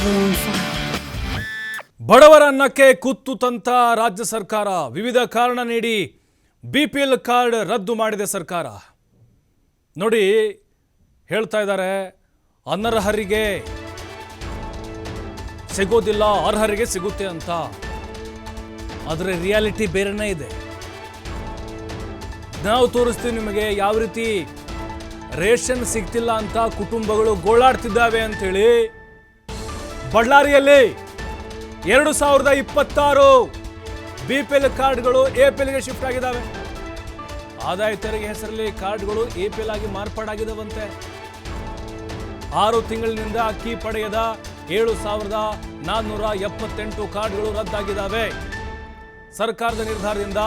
Babylon 5. ಬಡವರ ಅನ್ನಕ್ಕೆ ಕುತ್ತು ತಂತ ರಾಜ್ಯ ಸರ್ಕಾರ. ವಿವಿಧ ಕಾರಣ ನೀಡಿ ಬಿ ಪಿ ಎಲ್ ಕಾರ್ಡ್ ರದ್ದು ಮಾಡಿದೆ ಸರ್ಕಾರ. ನೋಡಿ, ಹೇಳ್ತಾ ಇದ್ದಾರೆ, ಅನರ್ಹರಿಗೆ ಸಿಗೋದಿಲ್ಲ, ಅರ್ಹರಿಗೆ ಸಿಗುತ್ತೆ ಅಂತ. ಆದರೆ ರಿಯಾಲಿಟಿ ಬೇರೆನೇ ಇದೆ. ನಾವು ತೋರಿಸ್ತೀವಿ ನಿಮಗೆ ಯಾವ ರೀತಿ ರೇಷನ್ ಸಿಗ್ತಿಲ್ಲ ಅಂತ ಕುಟುಂಬಗಳು ಗೋಳಾಡ್ತಿದ್ದಾವೆ ಅಂತೇಳಿ. ಬಳ್ಳಾರಿಯಲ್ಲಿ ಎರಡು ಸಾವಿರದ ಇಪ್ಪತ್ತಾರು ಬಿ ಪಿ ಎಲ್ ಕಾರ್ಡ್ಗಳು ಎ ಪಿ ಎಲ್ಗೆ ಶಿಫ್ಟ್ ಆಗಿದ್ದಾವೆ. ಆದಾಯ ತೆರಿಗೆ ಹೆಸರಲ್ಲಿ ಕಾರ್ಡ್ಗಳು ಎ ಪಿ ಎಲ್ ಆಗಿ ಮಾರ್ಪಾಡಾಗಿದ್ದಾವಂತೆ ಆರು ತಿಂಗಳಿನಿಂದ ಅಕ್ಕಿ ಪಡೆಯದ ಏಳು ಸಾವಿರದ ನಾನ್ನೂರ ಎಪ್ಪತ್ತೆಂಟು ಕಾರ್ಡ್ಗಳು ರದ್ದಾಗಿದ್ದಾವೆ. ಸರ್ಕಾರದ ನಿರ್ಧಾರದಿಂದ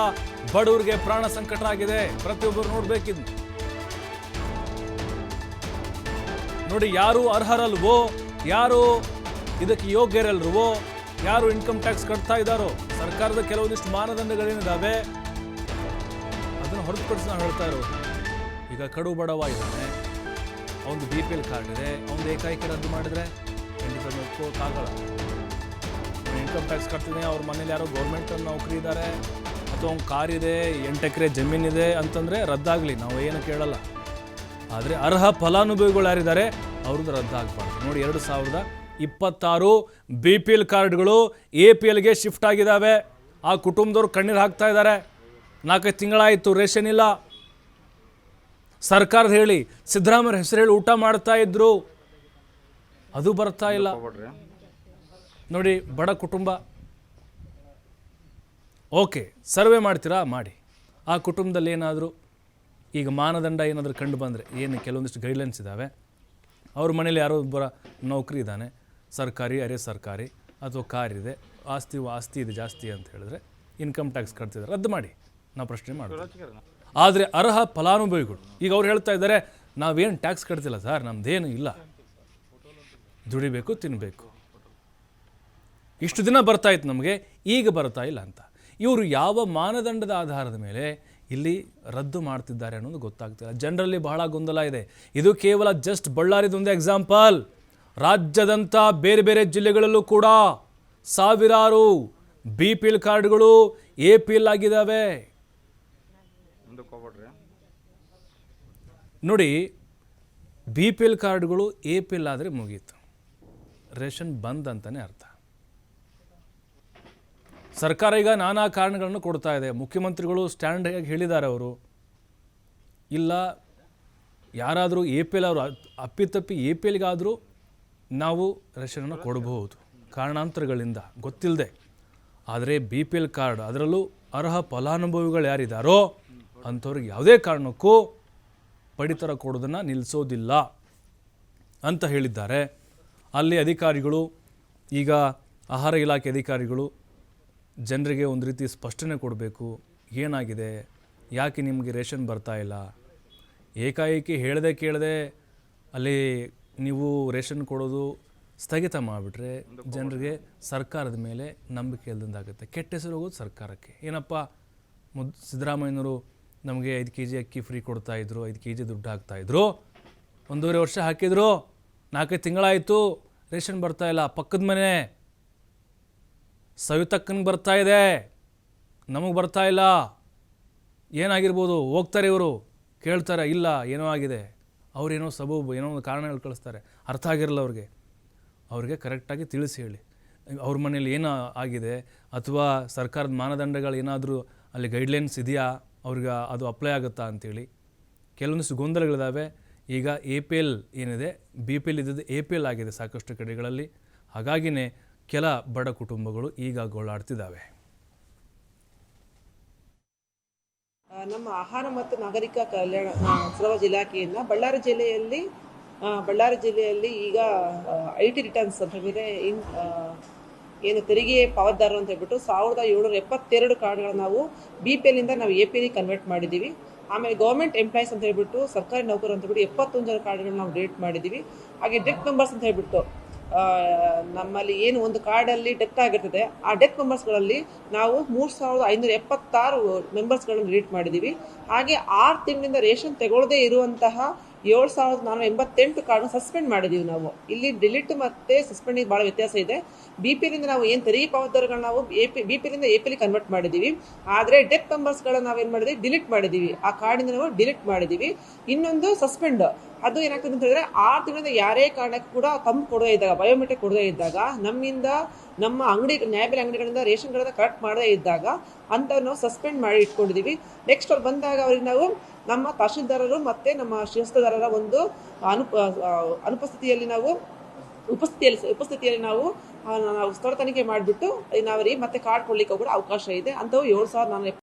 ಬಡವರಿಗೆ ಪ್ರಾಣ ಸಂಕಟ ಆಗಿದೆ. ಪ್ರತಿಯೊಬ್ಬರು ನೋಡ್ಬೇಕಿದ್ದು ನೋಡಿ, ಯಾರು ಅರ್ಹರಲ್ವೋ, ಯಾರು ಇದಕ್ಕೆ ಯೋಗ್ಯರಲ್ವೋ? ಯಾರು ಇನ್ಕಮ್ ಟ್ಯಾಕ್ಸ್ ಕಟ್ತಾ ಇದ್ದಾರೋ? ಸರ್ಕಾರದ ಕೆಲವೊಂದಿಷ್ಟು ಮಾನದಂಡಗಳೇನಿದ್ದಾವೆ ಅದನ್ನು ಹೊರತುಪಡಿಸಿ ನಾವು ಹೇಳ್ತಾ ಇರೋದು, ಈಗ ಕಡು ಬಡವ ಇದ್ದಾನೆ ಅವನು ಬಿ ಪಿ ಎಲ್ ಕಾರ್ಡ್ ಇದೆ, ಅವನು ಏಕಾಏಕಿ ರದ್ದು ಮಾಡಿದ್ರೆ ಖಂಡಿತ ಒಪ್ಕೋಕ್ಕಾಗಲ್ಲ ಇನ್ಕಮ್ ಟ್ಯಾಕ್ಸ್ ಕಟ್ತಿದ್ದೀನಿ, ಅವ್ರ ಮನೇಲಿ ಯಾರೋ ಗೌರ್ಮೆಂಟ್ ನೌಕರಿ ಇದ್ದಾರೆ, ಅಥವಾ ಅವ್ನ ಕಾರ್ ಇದೆ, ಎಂಟು ಎಕರೆ ಜಮೀನಿದೆ ಅಂತಂದರೆ ರದ್ದಾಗಲಿ, ನಾವು ಏನು ಕೇಳಲ್ಲ. ಆದರೆ ಅರ್ಹ ಫಲಾನುಭವಿಗಳು ಯಾರಿದ್ದಾರೆ, ಅವ್ರದ್ದು ರದ್ದಾಗಬಾರ್ದು. ನೋಡಿ, ಎರಡು ಸಾವಿರದ ಇಪ್ಪತ್ತಾರು ಬಿ ಪಿ ಎಲ್ ಕಾರ್ಡ್ಗಳು ಎ ಪಿ ಎಲ್ಗೆ ಶಿಫ್ಟ್ ಆಗಿದ್ದಾವೆ ಆ ಕುಟುಂಬದವ್ರು ಕಣ್ಣೀರು ಹಾಕ್ತಾ ಇದ್ದಾರೆ ನಾಲ್ಕೈದು ತಿಂಗಳಾಯಿತು, ರೇಷನ್ ಇಲ್ಲ. ಸರ್ಕಾರದ ಹೇಳಿ ಸಿದ್ದರಾಮಯ್ಯ ಹೆಸರು ಹೇಳಿ ಊಟ ಮಾಡ್ತಾ ಇದ್ರು. ಅದು ಬರ್ತಾ ಇಲ್ಲ. ನೋಡಿ, ಬಡ ಕುಟುಂಬ. ಓಕೆ, ಸರ್ವೆ ಮಾಡ್ತೀರಾ? ಮಾಡಿ. ಆ ಕುಟುಂಬದಲ್ಲಿ ಏನಾದರೂ ಈಗ ಮಾನದಂಡ ಏನಾದರೂ ಕಂಡು ಬಂದರೆ, ಏನು ಕೆಲವೊಂದಿಷ್ಟು ಗೈಡ್ಲೈನ್ಸ್ ಇದ್ದಾವೆ ಅವ್ರ ಮನೇಲಿ ಯಾರೋ ಒಬ್ಬರ ನೌಕರಿ ಇದ್ದಾನೆ. ಸರ್ಕಾರಿ, ಅರೆ ಸರ್ಕಾರಿ, ಅಥವಾ ಇದೆ, ಆಸ್ತಿ ಆಸ್ತಿ ಇದೆ, ಜಾಸ್ತಿ ಅಂತ ಹೇಳಿದ್ರೆ ಇನ್ಕಮ್ ಟ್ಯಾಕ್ಸ್ ಕಟ್ತಿದ್ದಾರೆ. ರದ್ದು ಮಾಡಿ. ನಾವು ಪ್ರಶ್ನೆ ಮಾಡ್ತೀವಿ. ಆದರೆ ಅರ್ಹ ಫಲಾನುಭವಿಗಳು, ಈಗ ಅವ್ರು ಹೇಳ್ತಾ ಇದ್ದಾರೆ, ನಾವೇನು ಟ್ಯಾಕ್ಸ್ ಕಟ್ತಿಲ್ಲ ಸರ್ ನಮ್ದೇನು ಇಲ್ಲ. ದುಡಿಬೇಕು ತಿನ್ನಬೇಕು ಇಷ್ಟು ದಿನ ಬರ್ತಾ ಇತ್ತು ನಮಗೆ, ಈಗ ಬರ್ತಾ ಇಲ್ಲ ಅಂತ. ಇವರು ಯಾವ ಮಾನದಂಡದ ಆಧಾರದ ಮೇಲೆ ಇಲ್ಲಿ ರದ್ದು ಮಾಡ್ತಿದ್ದಾರೆ ಅನ್ನೋದು ಗೊತ್ತಾಗ್ತಿಲ್ಲ. ಜನರಲ್ಲಿ ಬಹಳ ಗೊಂದಲ ಇದೆ. ಇದು ಕೇವಲ ಜಸ್ಟ್ ಬಳ್ಳಾರಿದೊಂದು ಎಕ್ಸಾಂಪಲ್ ರಾಜ್ಯದಂಥ ಬೇರೆ ಬೇರೆ ಜಿಲ್ಲೆಗಳಲ್ಲೂ ಕೂಡ ಸಾವಿರಾರು ಬಿ ಪಿ ಎಲ್ ಕಾರ್ಡ್ಗಳು ಎ ಪಿ ಎಲ್ ಆಗಿದ್ದಾವೆ. ನೋಡಿ ಬಿ ಪಿ ಎಲ್ ಕಾರ್ಡ್ಗಳು ಎ ಪಿ ಎಲ್ ಆದರೆ ಮುಗೀತು. ರೇಷನ್ ಬಂದ್ ಅಂತಲೇ ಅರ್ಥ. ಸರ್ಕಾರ ಈಗ ನಾನಾ ಕಾರಣಗಳನ್ನು ಕೊಡ್ತಾ ಇದೆ. ಮುಖ್ಯಮಂತ್ರಿಗಳು ಸ್ಟ್ಯಾಂಡ್ ಆಗಿ ಹೇಳಿದ್ದಾರೆ ಅವರು. ಇಲ್ಲ ಯಾರಾದರೂ ಎ ಪಿ ಎಲ್ ಅವರು ಅಪ್ಪಿತಪ್ಪಿ ಎ ಪಿ ಎಲ್ಗಾದರೂ ನಾವು ರೇಷನನ್ನು ಕೊಡಬಹುದು. ಕಾರಣಾಂತರಗಳಿಂದ ಗೊತ್ತಿಲ್ಲದೆ. ಆದರೆ ಬಿ ಪಿ ಎಲ್ ಕಾರ್ಡ್ ಅದರಲ್ಲೂ ಅರ್ಹ ಫಲಾನುಭವಿಗಳು ಯಾರಿದ್ದಾರೋ ಅಂಥವ್ರಿಗೆ ಯಾವುದೇ ಕಾರಣಕ್ಕೂ ಪಡಿತರ ಕೊಡೋದನ್ನು ನಿಲ್ಲಿಸೋದಿಲ್ಲ ಅಂತ ಹೇಳಿದ್ದಾರೆ. ಅಲ್ಲಿ ಅಧಿಕಾರಿಗಳು, ಈಗ ಆಹಾರ ಇಲಾಖೆ ಅಧಿಕಾರಿಗಳು ಜನರಿಗೆ ಒಂದು ರೀತಿ ಸ್ಪಷ್ಟನೆ ಕೊಡಬೇಕು. ಏನಾಗಿದೆ? ಯಾಕೆ ನಿಮಗೆ ರೇಷನ್ ಬರ್ತಾ ಇಲ್ಲ? ಏಕಾಏಕಿ ಹೇಳದೆ ಕೇಳದೆ ಅಲ್ಲಿ ನೀವು ರೇಷನ್ ಕೊಡೋದು ಸ್ಥಗಿತ ಮಾಡಿಬಿಟ್ರೆ ಜನರಿಗೆ ಸರ್ಕಾರದ ಮೇಲೆ ನಂಬಿಕೆ ಇಲ್ದಂದಾಗುತ್ತೆ ಕೆಟ್ಟ ಹೆಸರು ಹೋಗೋದು ಸರ್ಕಾರಕ್ಕೆ. ಏನಪ್ಪ ಮುದ್ ಸಿದ್ದರಾಮಯ್ಯನವರು ನಮಗೆ ಐದು ಕೆ ಜಿ ಅಕ್ಕಿ ಫ್ರೀ ಕೊಡ್ತಾಯಿದ್ರು ಐದು ಕೆ ಜಿ ದುಡ್ಡು ಹಾಕ್ತಾಯಿದ್ರು ಒಂದೂವರೆ ವರ್ಷ ಹಾಕಿದ್ರು, ನಾಲ್ಕೈದು ತಿಂಗಳಾಯಿತು, ರೇಷನ್ ಬರ್ತಾ ಇಲ್ಲ, ಪಕ್ಕದ ಮನೆ ಸವಿತಕ್ಕನಿಗೆ ಬರ್ತಾ ಇದೆ, ನಮಗೆ ಬರ್ತಾ ಇಲ್ಲ, ಏನಾಗಿರ್ಬೋದು, ಹೋಗ್ತಾರೆ ಇವರು, ಕೇಳ್ತಾರೆ, ಇಲ್ಲ, ಏನೋ ಆಗಿದೆ. ಅವ್ರೇನೋ ಸಬೂಬು, ಏನೋ ಒಂದು ಕಾರಣ ಹೇಳಿ ಕಳಿಸ್ತಾರೆ. ಅರ್ಥ ಆಗಿರಲ್ಲ ಅವ್ರಿಗೆ. ಅವ್ರಿಗೆ ಕರೆಕ್ಟಾಗಿ ತಿಳಿಸಿ ಹೇಳಿ. ಅವ್ರ ಮನೇಲಿ ಏನು ಆಗಿದೆ? ಅಥವಾ ಸರ್ಕಾರದ ಮಾನದಂಡಗಳು ಏನಾದರೂ ಅಲ್ಲಿ ಗೈಡ್ಲೈನ್ಸ್ ಇದೆಯಾ? ಅವ್ರಿಗೆ ಅದು ಅಪ್ಲೈ ಆಗುತ್ತಾ ಅಂತೇಳಿ. ಕೆಲವೊಂದಿಷ್ಟು ಗೊಂದಲಗಳಿದ್ದಾವೆ ಈಗ ಎ ಪಿ ಎಲ್ ಏನಿದೆ? ಬಿ ಪಿ ಎಲ್ ಇದ್ದದ್ದು ಎ ಪಿ ಎಲ್ ಆಗಿದೆ ಸಾಕಷ್ಟು ಕಡೆಗಳಲ್ಲಿ. ಹಾಗಾಗಿನೇ ಕೆಲ ಬಡ ಕುಟುಂಬಗಳು ಈಗ ಗೋಳಾಡ್ತಿದ್ದಾವೆ ಆ, ನಮ್ಮ ಆಹಾರ ಮತ್ತು ನಾಗರಿಕ ಕಲ್ಯಾಣ ಸರಬರಾಜು ಇಲಾಖೆಯಿಂದ ಬಳ್ಳಾರಿ ಜಿಲ್ಲೆಯಲ್ಲಿ ಬಳ್ಳಾರಿ ಜಿಲ್ಲೆಯಲ್ಲಿ ಈಗ ಐ ಟಿ ರಿಟರ್ನ್ಸ್ ಅಂತ ಹೇಳಿದ್ರೆ ಇನ್ ಏನು ತೆರಿಗೆ ಪಾವತಿದಾರರು ಅಂತ ಹೇಳ್ಬಿಟ್ಟು ಸಾವಿರದ ಏಳ್ನೂರ ಎಪ್ಪತ್ತೆರಡು ಕಾರ್ಡ್ಗಳನ್ನ ನಾವು ಬಿ ಪಿ ಎಲ್ಲಿಂದ ನಾವು ಎ ಪಿ ಎಲ್ ಕನ್ವರ್ಟ್ ಮಾಡಿದ್ದೀವಿ ಆಮೇಲೆ ಗೌರ್ಮೆಂಟ್ ಎಂಪ್ಲಾಯೀಸ್ ಅಂತ ಹೇಳ್ಬಿಟ್ಟು ಸರ್ಕಾರಿ ನೌಕರು ಅಂತ ಹೇಳ್ಬಿಟ್ಟು ಎಪ್ಪತ್ತೊಂದು ಜನ ಕಾರ್ಡ್ಗಳನ್ನ ನಾವು ಡಿಲೀಟ್ ಮಾಡಿದ್ದೀವಿ ಹಾಗೆ ಡೆತ್ ಮೆಂಬರ್ಸ್ ಅಂತ ಹೇಳ್ಬಿಟ್ಟು ನಮ್ಮಲ್ಲಿ ಏನು ಒಂದು ಕಾರ್ಡಲ್ಲಿ ಡೆತ್ ಆಗಿರ್ತದೆ, ಆ ಡೆತ್ ಮೆಂಬರ್ಸ್ಗಳಲ್ಲಿ ನಾವು ಮೂರು ಸಾವಿರದ ಐನೂರ ಎಪ್ಪತ್ತಾರು ಮೆಂಬರ್ಸ್ಗಳನ್ನು ಡಿಲೀಟ್ ಮಾಡಿದ್ದೀವಿ ಹಾಗೆ ಆರು ತಿಂಗಳಿಂದ ರೇಷನ್ ತಗೊಳ್ಳದೇ ಇರುವಂತಹ ಏಳು ಸಾವಿರದ ನಾನೂರ ಎಂಬತ್ತೆಂಟು ಕಾರ್ಡ್ ಸಸ್ಪೆಂಡ್ ಮಾಡಿದೀವಿ ನಾವು. ಇಲ್ಲಿ ಡಿಲಿಟ್ ಮತ್ತೆ ಸಸ್ಪೆಂಡಿಗೆ ಭಾಳ ವ್ಯತ್ಯಾಸ ಇದೆ. ಬಿ ಪಿ ಎಲ್ಲಿಂದ ನಾವು ಏನು ತೆರಿಗೆ ಪಾವತಿದಾರಗಳನ್ನ ನಾವು ಎ ಪಿ ಬಿ ಪಿಲಿಂದ ಎ ಪಿಲಿ ಕನ್ವರ್ಟ್ ಮಾಡಿದ್ದೀವಿ ಆದರೆ ಡೆತ್ ಮೆಂಬರ್ಸ್ಗಳನ್ನ ನಾವೇನು ಮಾಡಿದ್ವಿ? ಡಿಲೀಟ್ ಮಾಡಿದ್ದೀವಿ ಆ ಕಾರ್ಡಿಂದ ನಾವು ಡಿಲೀಟ್ ಮಾಡಿದ್ದೀವಿ ಇನ್ನೊಂದು ಸಸ್ಪೆಂಡ್ ಅದು ಏನಾಗ್ತದೆ ಅಂತ ಹೇಳಿದ್ರೆ ಆರು ತಿಂಗಳಿಂದ ಯಾರೇ ಕಾರಣಕ್ಕೆ ಕೂಡ ತಂಪು ಕೊಡದೇ ಇದ್ದಾಗ ಬಯೋಮೆಟ್ರಿಕ್ ಕೊಡದೇ ಇದ್ದಾಗ, ನಮ್ಮಿಂದ ನಮ್ಮ ಅಂಗಡಿ, ನ್ಯಾಯಬೆಲೆ ಅಂಗಡಿಗಳಿಂದ ರೇಷನ್ಗಳನ್ನ ಕರೆಕ್ಟ್ ಮಾಡದೇ ಇದ್ದಾಗ ಅಂತ ನಾವು ಸಸ್ಪೆಂಡ್ ಮಾಡಿ ಇಟ್ಕೊಂಡಿದ್ದೀವಿ ನೆಕ್ಸ್ಟ್ ಅವ್ರು ಬಂದಾಗ ಅವ್ರಿಗೆ ನಾವು ನಮ್ಮ ತಹಶೀಲ್ದಾರರು ಮತ್ತೆ ನಮ್ಮ ಶಿರಸ್ತದಾರರ ಒಂದು ಅನುಪ ಅನುಪಸ್ಥಿತಿಯಲ್ಲಿ ನಾವು ಉಪಸ್ಥಿತಿಯಲ್ಲಿ ಉಪಸ್ಥಿತಿಯಲ್ಲಿ ನಾವು ನಾವು ಸ್ಥಳ ತನಿಖೆ ಮಾಡಿಬಿಟ್ಟು ನಾವು ಅವ್ರಿಗೆ ಮತ್ತೆ ಕಾರ್ಡ್ ಕೊಡ್ಲಿಕ್ಕೆ ಕೂಡ ಅವಕಾಶ ಇದೆ. ಅಂಥವು ಏಳು ಸಾವಿರದ ನಾನ್ನೂರ